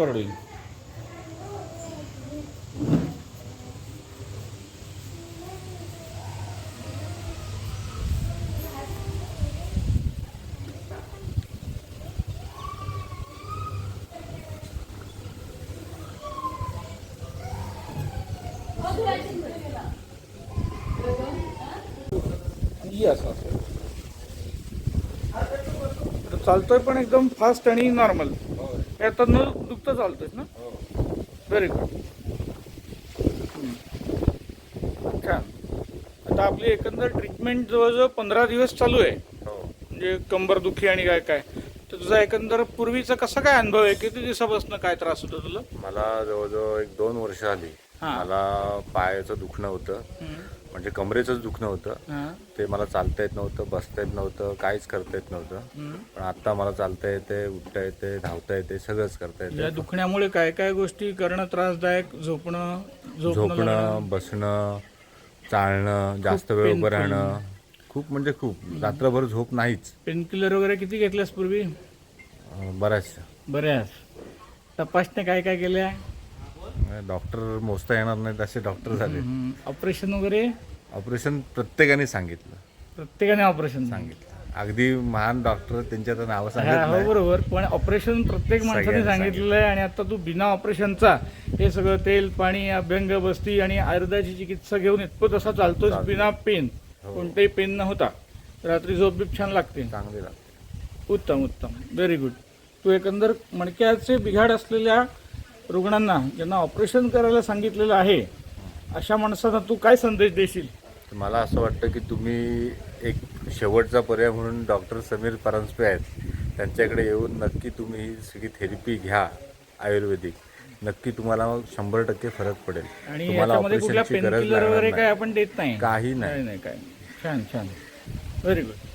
Record होईल. असा तर चालतोय पण एकदम फास्ट आणि नॉर्मल आता न दुखतं चालतोय ना? व्हेरी गुड छान आता आपली एकंदर ट्रीटमेंट जवळजवळ पंधरा दिवस चालू आहे. हो. म्हणजे कंबर दुखी आणि काय काय. तर तुझा एकंदर पूर्वीचा कसा काय अनुभव आहे? किती दिवसापासून काय त्रास होतो तुला? मला जवळजवळ एक दोन वर्ष आली हा. मला पायाचं दुखणं होतं. म्हणजे कमरेचंच दुखणं होतं. ते मला चालता येत नव्हतं बसता येत नव्हतं काहीच करता येत नव्हतं. पण आता मला चालता येते उठता येते धावता येते सगळंच करता या येते दुखण्यामुळे काय काय गोष्टी करणं त्रासदायक झोपणं झोपणं बसणं चालणं जास्त वेळ उभं. राहणं. खूप म्हणजे खूप. रात्रभर झोप नाहीच. पेनकिलर वगैरे किती घेतल्यास पूर्वी? अं, बऱ्याचशा. बऱ्याच. तपासण्या काय काय केल्या? डॉक्टर मोजता येणार नाहीत असे डॉक्टर झाले. ऑपरेशन वगैरे? ऑपरेशन प्रत्येकाने सांगितलं. प्रत्येकाने ऑपरेशन सांगितलं. अगदी महान डॉक्टर त्यांच्या आता नावं सांगत हा, बरोबर. पण ऑपरेशन प्रत्येक माणसाने सांगितलेलं आहे आणि आता तू बिना ऑपरेशनचा हे सगळं तेल पाणी अभ्यंग बस्ती आणि आयुर्वेदाची चिकित्सा घेऊन इतपत असा चालतोस चालतो. बिना पेन. हो. कोणताही पेन न होता रात्री झोप बीप छान लागते. चांगले लागते. उत्तम उत्तम. व्हेरी गुड तू एकंदर मणक्याचे बिघाड असलेल्या रुग्णांना ज्यांना ऑपरेशन करायला सांगितलेलं आहे अशा माणसांना तू काय संदेश देशील? मला असं वाटतं की तुम्ही एक शेवटचा पर्याय म्हणून डॉक्टर समीर परांजपे आहेत. त्यांच्याकडे येऊन नक्की तुम्ही ही सगळी थेरपी घ्या आयुर्वेदिक. नक्की तुम्हाला शंभर टक्के फरक पडेल. आणि तुम्हाला याच्यामध्ये कुठल्या ऑपरेशनची गरज वगैरे काय नाही. आपण देत नाही. काही नाही. नाही काय छान छान. Very good